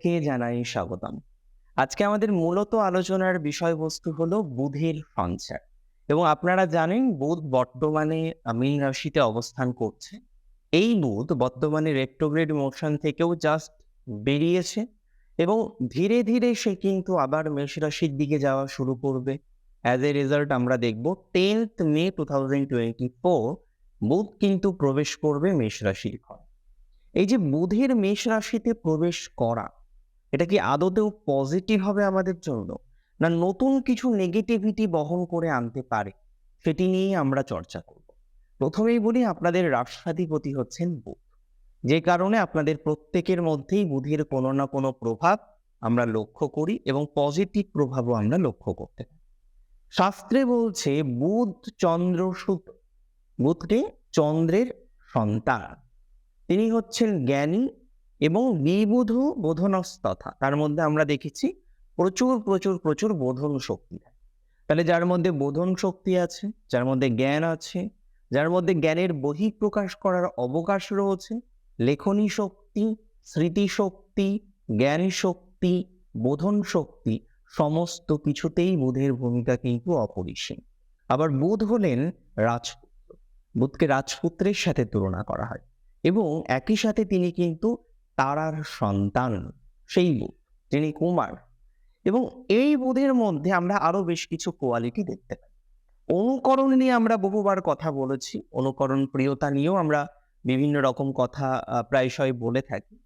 প্রত্যেককে জানাই স্বাগতম। আজকে আমাদের মূলত আলোচনার বিষয়বস্তু হলো বুধের সঞ্চার। এবং আপনারা জানেন বুধ বর্তমানে মীন রাশিতে অবস্থান করছে। এই বুধ বর্তমানে রেট্রোগ্রেড মোশন থেকেও জাস্ট বেরিয়েছে এবং ধীরে ধীরে সে কিন্তু আবার মেষ রাশির দিকে যাওয়া শুরু করবে। অ্যাজ এ রেজাল্ট আমরা দেখব tenth May two thousand twenty four বুধ কিন্তু প্রবেশ করবে মেষ রাশির ঘর। এই যে বুধের মেষ রাশিতে প্রবেশ করা এটা কি আদতেও পজিটিভ হবে আমাদের জন্য? না নতুন কিছু নেগেটিভিটি বহন করে আনতে পারে? সেটি নিয়েই আমরা চর্চা করব। প্রথমেই বলি, আপনাদের রাষ্ট্রাধিপতি হচ্ছেন বুধ। যে কারণে আপনাদের প্রত্যেকের মধ্যেই বুধের কোনো না কোনো প্রভাব আমরা লক্ষ্য করি এবং পজিটিভ প্রভাবও আমরা লক্ষ্য করতে শাস্ত্রে বলছে, বুধ চন্দ্র সুত বুধকে চন্দ্রের সন্তান। তিনি হচ্ছেন জ্ঞানী এবং বিবুধ বোধনস্তথা, তার মধ্যে আমরা দেখেছি প্রচুর প্রচুর প্রচুর বোধন শক্তি তাহলে যার মধ্যে বোধন শক্তি আছে, যার মধ্যে জ্ঞান আছে, যার মধ্যে জ্ঞানের বহিঃপ্রকাশ করার অবকাশ রয়েছে, লেখনী শক্তি স্মৃতিশক্তি জ্ঞান শক্তি, বোধন শক্তি, সমস্ত কিছুতেই বুধের ভূমিকা কিন্তু অপরিসীম। আবার বুধ হলেন রাজপুত্র। বুধকে রাজপুত্রের সাথে তুলনা করা হয় এবং একই সাথে তিনি কিন্তু তারার সন্তান, সেই বুধ, যিনি কুমার। এবং এই বুধের মধ্যে আমরা আরও বেশ কিছু কোয়ালিটি দেখতে পাই। অনুকরণ নিয়ে আমরা বহুবার কথা বলেছি। অনুকরণ প্রিয়তা নিয়েও আমরা বিভিন্ন রকম কথা প্রায়শই বলে থাকি।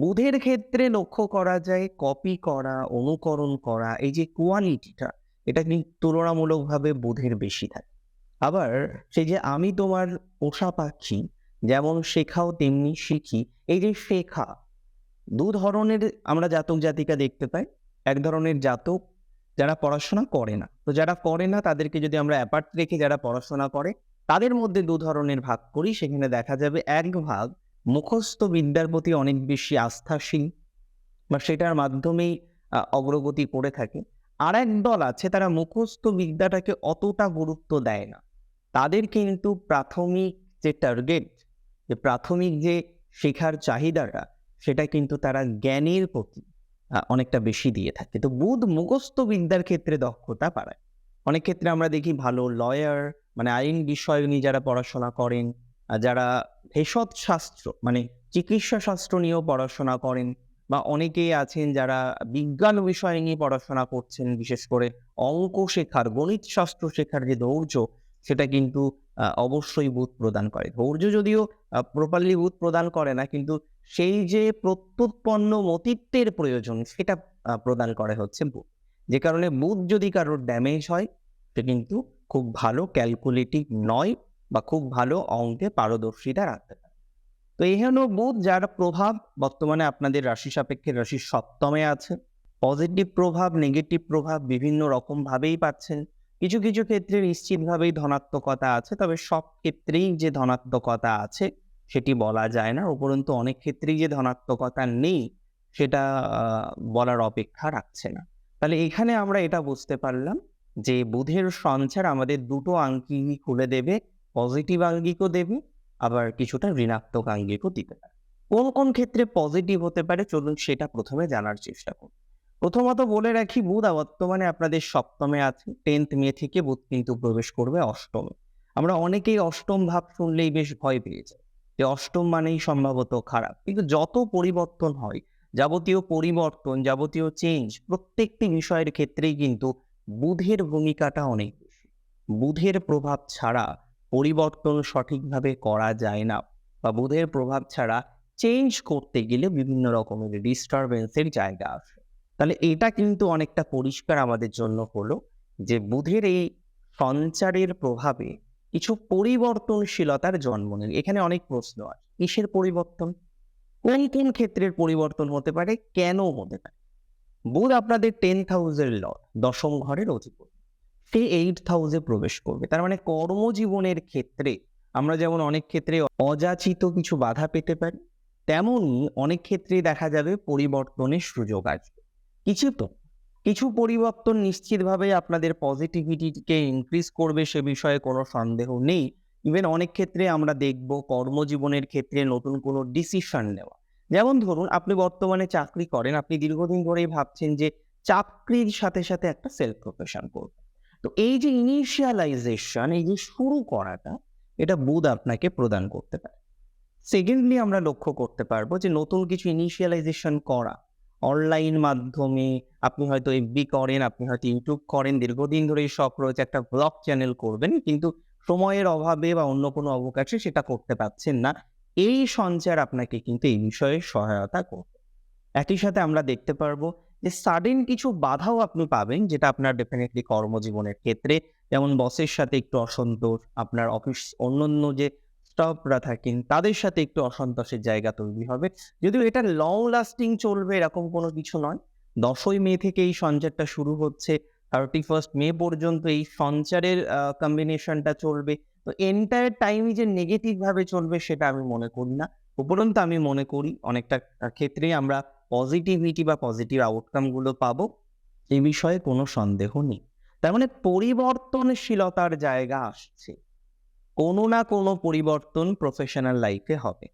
বুধের ক্ষেত্রে লক্ষ্য করা যায় কপি করা, অনুকরণ করা, এই যে কোয়ালিটিটা এটা কিন্তু তুলনামূলকভাবে বুধের বেশি থাকে। আবার সেই যে আমি তোমার পোষা পাখি যেমন শেখাও, তেমনি শিখি। এই যে শেখা, দু ধরনের আমরা জাতক জাতিকা দেখতে পাই। এক ধরনের জাতক যারা পড়াশোনা করে না। তো যারা করে না, তাদেরকে যদি আমরা অ্যাপার্ট রেখে যারা পড়াশোনা করে, তাদের মধ্যে দু ধরনের ভাগ করি। সেখানে দেখা যাবে এক ভাগ মুখস্থ বিদ্যার প্রতি অনেক বেশি আস্থাশীল বা সেটার মাধ্যমেই অগ্রগতি করে থাকে। আর এক দল আছে, তারা মুখস্থ বিদ্যাটাকে অতটা গুরুত্ব দেয় না। তাদের কিন্তু প্রাথমিক যে টার্গেট যে প্রাথমিক যে শেখার চাহিদাটা, সেটা কিন্তু তারা জ্ঞানের প্রতি অনেকটা বেশি দিয়ে থাকে। তো বুধ মুখস্থ বিদ্যার ক্ষেত্রে দক্ষতা বাড়ায়। অনেক ক্ষেত্রে আমরা দেখি ভালো লয়ার মানে আইন বিষয় নিয়ে যারা পড়াশোনা করেন যারা ভেষজ শাস্ত্র মানে চিকিৎসা শাস্ত্র নিয়েও পড়াশোনা করেন, বা অনেকেই আছেন যারা বিজ্ঞান বিষয় নিয়ে পড়াশোনা করছেন, বিশেষ করে অঙ্ক শেখার, গণিত শাস্ত্র শেখার যে ধৈর্য সেটা কিন্তু অবশ্যই বুধ প্রদান করে। ধৈর্য যদিও প্রপারলি বুধ প্রদান করে না, কিন্তু সেই যে প্রত্যুৎপন্ন মতিত্বের প্রয়োজন, সেটা প্রদান করে হচ্ছে বুধ যে কারণে বুধ যদি কারোর ড্যামেজ হয়, সে কিন্তু খুব ভালো ক্যালকুলেটিভ নয় বা খুব ভালো অঙ্কে পারদর্শিতা রাখতে পারে। তো এই হলো বুধ যার প্রভাব বর্তমানে আপনাদের রাশি সাপেক্ষে রাশির সপ্তমে আছে। পজিটিভ প্রভাব নেগেটিভ প্রভাব বিভিন্ন রকম ভাবেই পাচ্ছেন। কিছু কিছু ক্ষেত্রে নিশ্চিতভাবেই ধনাত্মকতা আছে, তবে সব ক্ষেত্রেই যে ধনাত্মকতা আছে সেটি বলা যায় না, উপরন্তু অনেক ক্ষেত্রেই যে ধনাত্মকতা নেই সেটা বলার অপেক্ষা রাখছে না। তাহলে এখানে আমরা এটা বুঝতে পারলাম যে বুধের সঞ্চার আমাদের দুটো আঙ্গিকই খুলে দেবে, পজিটিভ আঙ্গিকও দেবে, আবার কিছুটা ঋণাত্মক আঙ্গিকও দিতে পারে। কোন কোন ক্ষেত্রে পজিটিভ হতে পারে চলুন সেটা প্রথমে জানার চেষ্টা করুন প্রথমত বলে রাখি, বুধ বর্তমানে আপনাদের সপ্তমে আছে, টেন্থ মে থেকে বুধ কিন্তু প্রবেশ করবে অষ্টমে। আমরা অনেকেই অষ্টম ভাব শুনলেই বেশ ভয় পেয়ে যাই যে অষ্টম মানেই সম্ভবত খারাপ। কিন্তু যত পরিবর্তন হয়, যাবতীয় পরিবর্তন, যাবতীয় চেঞ্জ প্রত্যেকটি বিষয়ের ক্ষেত্রেই কিন্তু বুধের ভূমিকাটা অনেক বেশি। বুধের প্রভাব ছাড়া পরিবর্তন সঠিকভাবে করা যায় না বা বুধের প্রভাব ছাড়া চেঞ্জ করতে গেলে বিভিন্ন রকমের ডিস্টারবেন্সের জায়গা আসে। তাহলে এটা কিন্তু অনেকটা পরিষ্কার আমাদের জন্য হলো যে বুধের এই সঞ্চারের প্রভাবে কিছু পরিবর্তনশীলতার জন্ম নেয়। এখানে অনেক প্রশ্ন আছে। কিসের পরিবর্তন? কোন কোন ক্ষেত্রের পরিবর্তন হতে পারে? কেন হতে পারে? বুধ আপনাদের টেন হাউসের লর্ড, দশম ঘরের অধিপতি। সে এইট হাউসে প্রবেশ করবে। তার মানে কর্মজীবনের ক্ষেত্রে আমরা যেমন অনেক ক্ষেত্রে অযাচিত কিছু বাধা পেতে পারি, তেমনই অনেক ক্ষেত্রেই দেখা যাবে পরিবর্তনের সুযোগ আসবে। কিছু তো কিছু পরিবর্তন নিশ্চিতভাবে আপনাদের পজিটিভিটিকে ইনক্রিজ করবে সে বিষয়ে কোনো সন্দেহ নেই ইভেন অনেক ক্ষেত্রে আমরা দেখব কর্মজীবনের ক্ষেত্রে নতুন কোনো ডিসিশন নেওয়া যেমন ধরুন আপনি বর্তমানে চাকরি করেন, আপনি দীর্ঘদিন ধরেই ভাবছেন যে চাকরির সাথে, সাথে একটা সেলফ প্রফেশন করব। তো এই যে ইনিশিয়ালাইজেশন এই যে শুরু করাটা এটা বুধ আপনাকে প্রদান করতে পারে। সেকেন্ডলি আমরা লক্ষ্য করতে পারব যে নতুন কিছু ইনিশিয়ালাইজেশন করা অনলাইন মাধ্যমে আপনি হয়তো এফবি করেন, আপনি হয়তো ইউটিউব করেন, দীর্ঘদিন ধরেই শখ রয়েছে একটা ব্লগ চ্যানেল করবেন কিন্তু সময়ের অভাবে বা অন্য কোনো অবকাশে সেটা করতে পারছেন না। এই সঞ্চার আপনাকে কিন্তু এই বিষয়ে সহায়তা করবে। একই সাথে আমরা দেখতে পারব যে সাডেন কিছু বাধাও আপনি পাবেন যেটা আপনার ডেফিনেটলি কর্মজীবনের ক্ষেত্রে যেমন বসের সাথে একটু অসন্তোষ, আপনার অফিস অন্যান্য যে স্টাফরা থাকেন, তাদের সাথে একটু অসন্তোষের জায়গা তৈরি হবে। যদিও এটা লং লাস্টিং চলবে এরকম কোনো কিছু নয়। ১০ই মে থেকে এই সঞ্চারটা শুরু হচ্ছে। 31st মে পর্যন্ত এই সঞ্চারের কম্বিনেশনটা চলবে। তো এন্টায়ার টাইমই যে নেগেটিভ ভাবে চলবে সেটা আমি মনে করি না। উপরন্তু আমি মনে করি অনেকটা ক্ষেত্রে আমরা পজিটিভিটি বা পজিটিভ আউটকামগুলো পাবো। এ বিষয়ে কোনো সন্দেহ নেই। তার মানে পরিবর্তনশীলতার জায়গা আসছে। কোনো না কোনো পরিবর্তন প্রফেশনাল লাইফে হবে।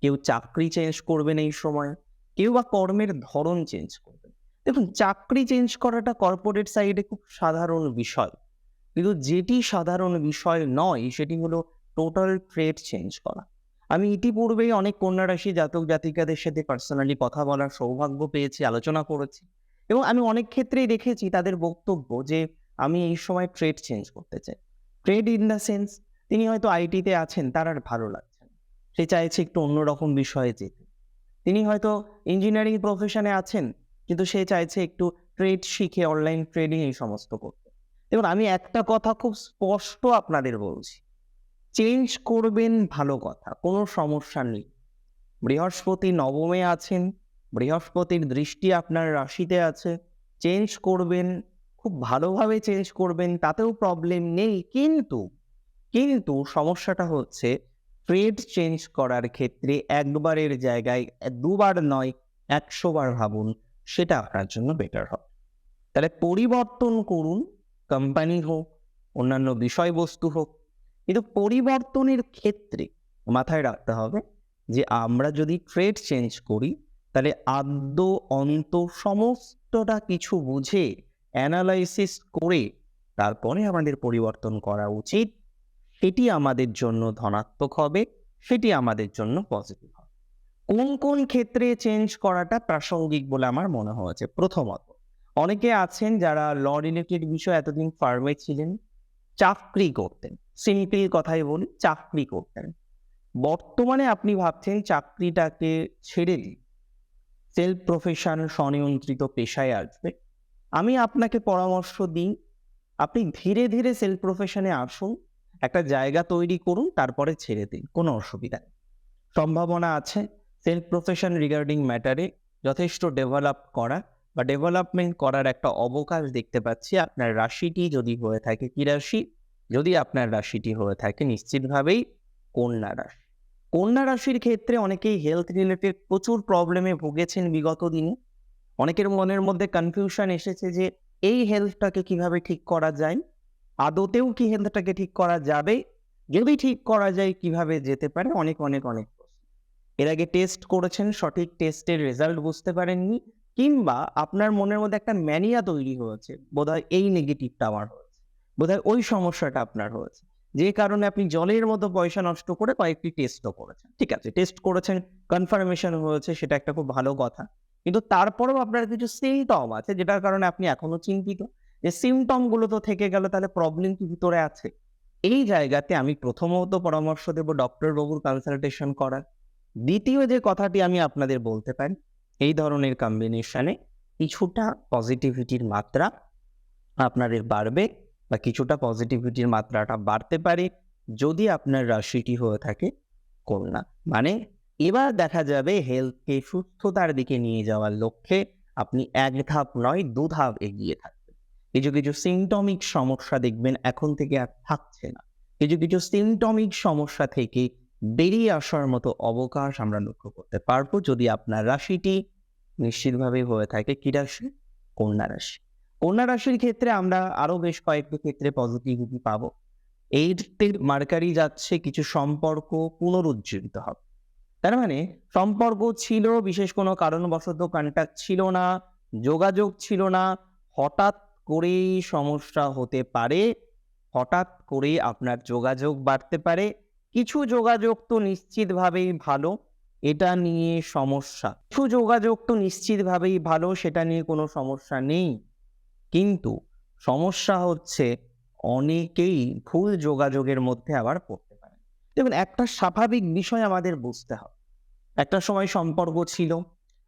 কেউ চাকরি চেঞ্জ করবেন এই সময়ে, কেউ বা কর্মের ধরন চেঞ্জ করবেন। দেখুন চাকরি চেঞ্জ করাটা কর্পোরেট সাইডে খুব সাধারণ বিষয়। কিন্তু যেটি সাধারণ বিষয় নয় সেটি হলো টোটাল ট্রেড চেঞ্জ করা। আমি ইতিপূর্বেই অনেক কন্যা রাশি জাতক জাতিকাদের সাথে পার্সোনালি কথা বলার সৌভাগ্য পেয়েছি, আলোচনা করেছি। এবং আমি অনেক ক্ষেত্রেই দেখেছি তাদের বক্তব্য যে আমি এই সময় ট্রেড চেঞ্জ করতে চাই। ট্রেড ইন দ্য সেন্স তিনি হয়তো আইটিতে আছেন তার আর ভালো লাগছে। সে চাইছে একটু অন্যরকম বিষয়ে যেতে। তিনি হয়তো ইঞ্জিনিয়ারিং প্রফেশনে আছেন কিন্তু সে চাইছে একটু ট্রেড শিখে অনলাইন ট্রেডিং এই সমস্ত করতে। দেখুন আমি একটা কথা খুব স্পষ্ট আপনাদের বলছি। চেঞ্জ করবেন ভালো কথা, কোনো সমস্যা নেই। বৃহস্পতি নবমে আছেন, বৃহস্পতির দৃষ্টি আপনার রাশিতে আছে। চেঞ্জ করবেন, খুব ভালোভাবে চেঞ্জ করবেন তাতেও প্রবলেম নেই। কিন্তু, কিন্তু সমস্যাটা হচ্ছে ট্রেড চেঞ্জ করার ক্ষেত্রে একবারের জায়গায় দুবার নয় ১০০ বার ভাবুন সেটা আপনার জন্য বেটার হবে। তাহলে পরিবর্তন করুন, কোম্পানি হোক, অন্যান্য বিষয়বস্তু হোক। কিন্তু পরিবর্তনের ক্ষেত্রে মাথায় রাখতে হবে যে আমরা যদি ট্রেড চেঞ্জ করি তাহলে আদ্য অন্ত সমস্তটা কিছু বুঝে অ্যানালাইসিস করে তারপরে আমাদের পরিবর্তন করা উচিত। সেটি আমাদের জন্য ধনাত্মক হবে, সেটি আমাদের জন্য পজিটিভ হবে। কোন, কোন ক্ষেত্রে চেঞ্জ করাটা প্রাসঙ্গিক বলে আমার মনে হয়েছে? প্রথমত, অনেকে আছেন যারা ল রিলেটেড বিষয়ে এতদিন ফার্মে ছিলেন, চাকরি করতেন। সিম্পল কথাই বলি চাকরি করতেন। বর্তমানে আপনি ভাবছেন চাকরিটাকে ছেড়ে দিয়ে সেলফ প্রফেশন স্বনিয়ন্ত্রিত পেশায় আসবে। আমি আপনাকে পরামর্শ দিই, আপনি ধীরে, ধীরে সেলফ প্রফেশনে আসুন। একটা জায়গা তৈরি করুন, তারপরে ছেড়ে দিন। কোনো অসুবিধা নেই। সম্ভাবনা আছে সেলফ প্রফেশন রিগার্ডিং ম্যাটারে যথেষ্ট ডেভেলপ করা বা ডেভেলপমেন্ট করার একটা অবকাশ দেখতে পাচ্ছি আপনার রাশিটি যদি হয়ে থাকে কি রাশি? যদি আপনার রাশিটি হয়ে থাকে নিশ্চিতভাবেই কন্যা রাশি। কন্যা রাশির ক্ষেত্রে অনেকেই হেলথ রিলেটেড প্রচুর প্রবলেমে ভুগেছেন বিগত দিনে। অনেকের মনের মধ্যে কনফিউশন এসেছে যে এই হেলথটাকে কীভাবে ঠিক করা যায়? আদতেও কি হেলথটাকে ঠিক করা যাবে? যদি ঠিক করা যায় কীভাবে যেতে পারে? অনেক, অনেক, অনেক এর আগে টেস্ট করেছেন, সঠিক টেস্টের রেজাল্ট বুঝতে পারেননি কিংবা আপনার মনের মধ্যে একটা ম্যানিয়া তৈরি হয়েছে। বোধহয় এই নেগেটিভটা আমার হয়েছে। বোধহয় ওই সমস্যাটা আপনার হয়েছে। যে কারণে আপনি জলের মতো পয়সা নষ্ট করে কয়েকটি টেস্টও করেছেন। ঠিক আছে, টেস্ট করেছেন, কনফার্মেশন হয়েছে সেটা একটা খুব ভালো কথা। কিন্তু তারপরেও আপনার কিছু সিম্পটম আছে যেটার কারণে আপনি এখনও চিন্তিত। যে সিম্পটমগুলো তো থেকে গেল তাহলে প্রবলেম কি ভিতরে আছে? এই জায়গাতে আমি প্রথমত পরামর্শ দেব ডক্টর বাবুর কনসালটেশন করার। দ্বিতীয় যে কথাটি আমি আপনাদের বলতে পারি, এই ধরনের কম্বিনেশনে কিছুটা পজিটিভিটির মাত্রা আপনাদের বাড়বে বা কিছুটা পজিটিভিটির মাত্রাটা বাড়তে পারে যদি আপনার রাশিটি হয়ে থাকে কন্যা। মানে এবার দেখা যাবে হেলথকে সুস্থতার দিকে নিয়ে যাওয়ার লক্ষ্যে আপনি এক ধাপ নয় দু ধাপ এগিয়ে থাকবেন। কিছু, কিছু সিম্পটমিক সমস্যা দেখবেন এখন থেকে আর থাকছে না। কিছু, কিছু সিম্পটমিক সমস্যা থেকে বেরিয়ে আসার মতো অবকাশ আমরা লক্ষ্য করতে পারব যদি আপনার রাশিটি নিশ্চিতভাবে হয়ে থাকে কি রাশি? কন্যা রাশি। কন্যা রাশির ক্ষেত্রে আমরা আরও বেশ কয়েকটি ক্ষেত্রে পজিটিভিটি পাবো। এইটের মার্কারি যাচ্ছে কিছু সম্পর্ক পুনরুজ্জীবিত হবে। তার মানে সম্পর্ক ছিল বিশেষ কোনো কারণবশত কন্ট্যাক্ট ছিল না যোগাযোগ ছিল না হঠাৎ করেই সমস্যা হতে পারে, হঠাৎ করেই আপনার যোগাযোগ বাড়তে পারে। কিছু যোগাযোগ তো নিশ্চিতভাবেই ভালো, এটা নিয়ে সমস্যা। কিছু যোগাযোগ তো নিশ্চিতভাবেই ভালো, সেটা নিয়ে কোনো সমস্যা নেই। কিন্তু সমস্যা হচ্ছে অনেকেই ভুল যোগাযোগের মধ্যে আবার পড়তে পারে। দেখুন, একটা স্বাভাবিক বিষয় আমাদের বুঝতে হবে। একটা সময় সম্পর্ক ছিল,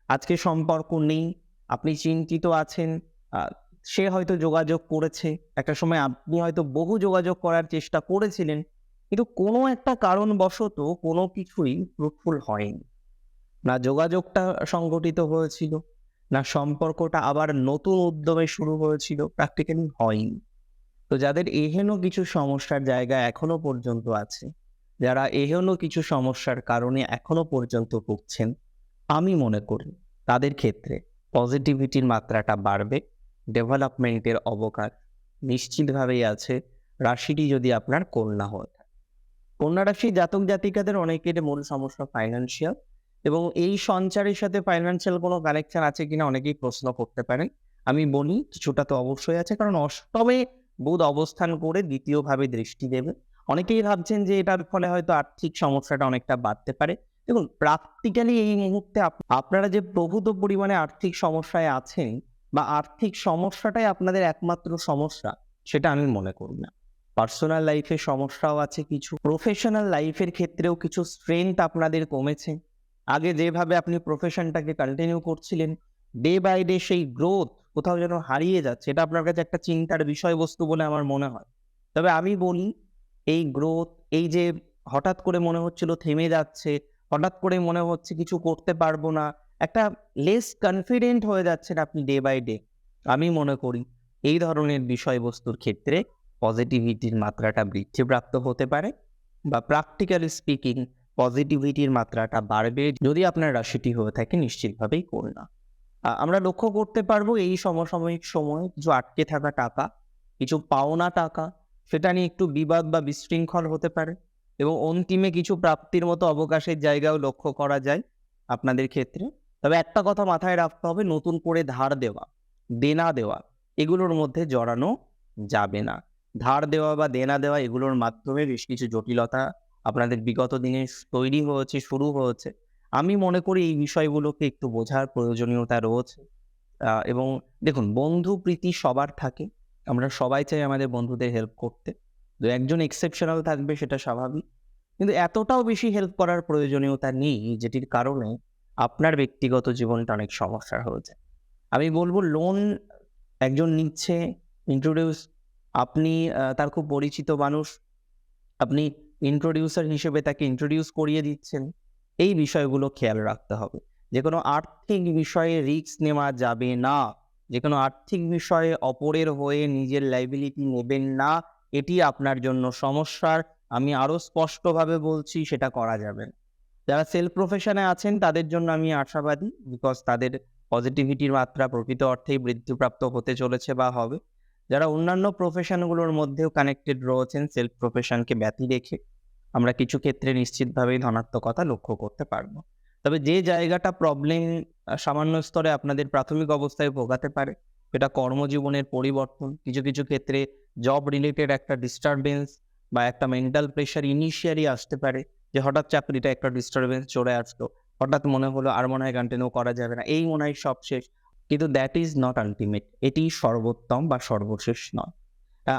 আজকে সম্পর্ক নেই, আপনি চিন্তিত আছেন সে হয়তো যোগাযোগ করেছে। একটা সময় আপনি হয়তো বহু যোগাযোগ করার চেষ্টা করেছিলেন, কিন্তু কোনো একটা কারণবশত কোনো কিছুই ফ্রুটফুল হয়নি। না যোগাযোগটা সংগঠিত হয়েছিল, না সম্পর্কটা আবার নতুন উদ্যমে শুরু হয়েছিল প্র্যাকটিক্যালি হয়নি। তো যাদের এহেন কিছু সমস্যার জায়গা এখনও পর্যন্ত আছে, যারা এহেন কিছু সমস্যার কারণে এখনও পর্যন্ত ভুগছেন, আমি মনে করি তাদের ক্ষেত্রে পজিটিভিটির মাত্রাটা বাড়বে। ডেভেলপমেন্টের অবকাশ নিশ্চিতভাবেই আছে। রাশিটি যদি আপনার কন্যা হয়ে থাকে কন্যা রাশি জাতক জাতিকাদের অনেকের মূল সমস্যা ফাইন্যান্সিয়াল এবং এই সঞ্চারের সাথে ফাইন্যান্সিয়াল কোনো কানেকশন আছে কিনা অনেকেই প্রশ্ন করতে পারেন। আমি বলি, কিছুটা তো অবশ্যই আছে কারণ অষ্টমে বুধ অবস্থান করে দ্বিতীয়ভাবে দৃষ্টি দেবে। অনেকেই ভাবছেন যে এটার ফলে হয়তো আর্থিক সমস্যাটা অনেকটা বাড়তে পারে। দেখুন প্র্যাকটিক্যালি এই মুহূর্তে আপ- আপনারা যে প্রভূত পরিমাণে আর্থিক সমস্যায় আছেন বা আর্থিক সমস্যাটাই আপনাদের একমাত্র সমস্যা, সেটা আমি মনে করি না। পার্সোনাল লাইফে সমস্যাও আছে কিছু প্রফেশনাল লাইফের ক্ষেত্রেও কিছু স্ট্রেংথ আপনাদের কমেছে। আগে যেভাবে আপনি প্রফেশনটাকে কন্টিনিউ করছিলেন ডে বাই ডে সেই গ্রোথ কোথাও যেন হারিয়ে যাচ্ছে, এটা আপনার কাছে একটা চিন্তার বিষয়বস্তু বলে আমার মনে হয়। তবে আমি বলি, এই গ্রোথ এই যে হঠাৎ করে মনে হচ্ছিল থেমে যাচ্ছে, হঠাৎ করে মনে হচ্ছে কিছু করতে পারব না একটা লেস কনফিডেন্ট হয়ে যাচ্ছেন আপনি ডে বাই ডে আমি মনে করি এই ধরনের বিষয়বস্তুর ক্ষেত্রে পজিটিভিটির মাত্রাটা বৃদ্ধিপ্রাপ্ত হতে পারে বা প্র্যাকটিক্যালি স্পিকিং পজিটিভিটির মাত্রাটা বাড়বে যদি আপনার রাশিটি হয়ে থাকে নিশ্চিতভাবেই আহ, আমরা লক্ষ্য করতে পারব এই সমসাময়িক সময়ে কিছু আটকে থাকা টাকা কিছু পাওনা টাকা সেটা নিয়ে একটু বিবাদ বা বিশৃঙ্খল হতে পারে এবং অন্তিমে কিছু প্রাপ্তির মতো অবকাশের জায়গাও লক্ষ্য করা যায় আপনাদের ক্ষেত্রে। তবে একটা কথা মাথায় রাখতে হবে, নতুন করে ধার দেওয়া, দেনা দেওয়া, এগুলোর মধ্যে জড়ানো যাবে না। ধার দেওয়া বা দেনা দেওয়া এগুলোর মাধ্যমে বেশ কিছু জটিলতা আপনাদের বিগত দিনে তৈরি হয়েছে, শুরু হয়েছে। আমি মনে করি এই বিষয়গুলোকে একটু বোঝার প্রয়োজনীয়তা রয়েছে। এবং দেখুন, বন্ধু প্রীতি সবার থাকে। আমরা সবাই চাই আমাদের বন্ধুদের হেল্প করতে। দু একজন এক্সেপশনাল থাকবে সেটা স্বাভাবিক। কিন্তু এতটাও বেশি হেল্প করার প্রয়োজনীয়তা নেই, যেটির কারণে আপনার ব্যক্তিগত জীবনটা অনেক সমস্যা হয়েছে আমি বলব লোন একজন নিচ্ছে ইন্ট্রোডিউস আপনি তার খুব পরিচিত মানুষ, আপনি ইন্ট্রোডিউসার হিসেবে তাকে ইন্ট্রোডিউস করিয়ে দিচ্ছেন, এই বিষয়গুলো খেয়াল রাখতে হবে। যে কোনো আর্থিক বিষয়ে রিস্ক নেওয়া যাবে না। যে কোনো আর্থিক বিষয়ে অপরের হয়ে নিজের লাইবিলিটি নেবেন না, এটি আপনার জন্য সমস্যার, আমি আরও স্পষ্টভাবে বলছি, সেটা করা যাবে না। যারা সেলফ প্রফেশনে আছেন, তাদের জন্য আমি আশাবাদী বিকজ তাদের পজিটিভিটির মাত্রা প্রকৃত অর্থেই বৃদ্ধিপ্রাপ্ত হতে চলেছে বা হবে। যারা অন্যান্য প্রফেশনগুলোর মধ্যেও কানেক্টেড রয়েছেন সেলফ প্রফেশনকে ব্যতি রেখে আমরা কিছু ক্ষেত্রে নিশ্চিতভাবেই ধনাত্মকতা লক্ষ্য করতে পারব। তবে যে জায়গাটা প্রবলেম সামান্য স্তরে আপনাদের প্রাথমিক অবস্থায় ভোগাতে পারে, সেটা কর্মজীবনের পরিবর্তন, কিছু কিছু ক্ষেত্রে জব রিলেটেড একটা ডিস্টারবেন্স বা একটা মেন্টাল প্রেশার ইনিশিয়ালি আসতে পারে যে হঠাৎ চাকরিটা একটা ডিস্টারবেন্স চলে আসলো, হঠাৎ মনে হলো আর মনে হয় কন্টিনিউ করা যাবে না, এই মনে হয় সব শেষ, কিন্তু দ্যাট ইজ নট আলটিমেট এটি সর্বোত্তম বা সর্বশেষ নয়।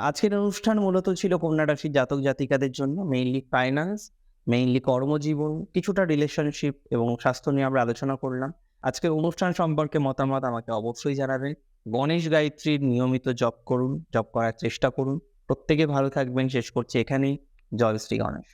আজকের অনুষ্ঠান মূলত ছিল কন্যা রাশির জাতক জাতিকাদের জন্য মেইনলি ফাইন্যান্স মেইনলি কর্মজীবন, কিছুটা রিলেশনশিপ এবং স্বাস্থ্য নিয়ে আমরা আলোচনা করলাম। আজকের অনুষ্ঠান সম্পর্কে মতামত আমাকে অবশ্যই জানাবেন। গণেশ গায়ত্রীর নিয়মিত জপ করুন, জপ করার চেষ্টা করুন। প্রত্যেকে ভালো থাকবেন, শেষ করছি এখানেই। জয় শ্রী গণেশ।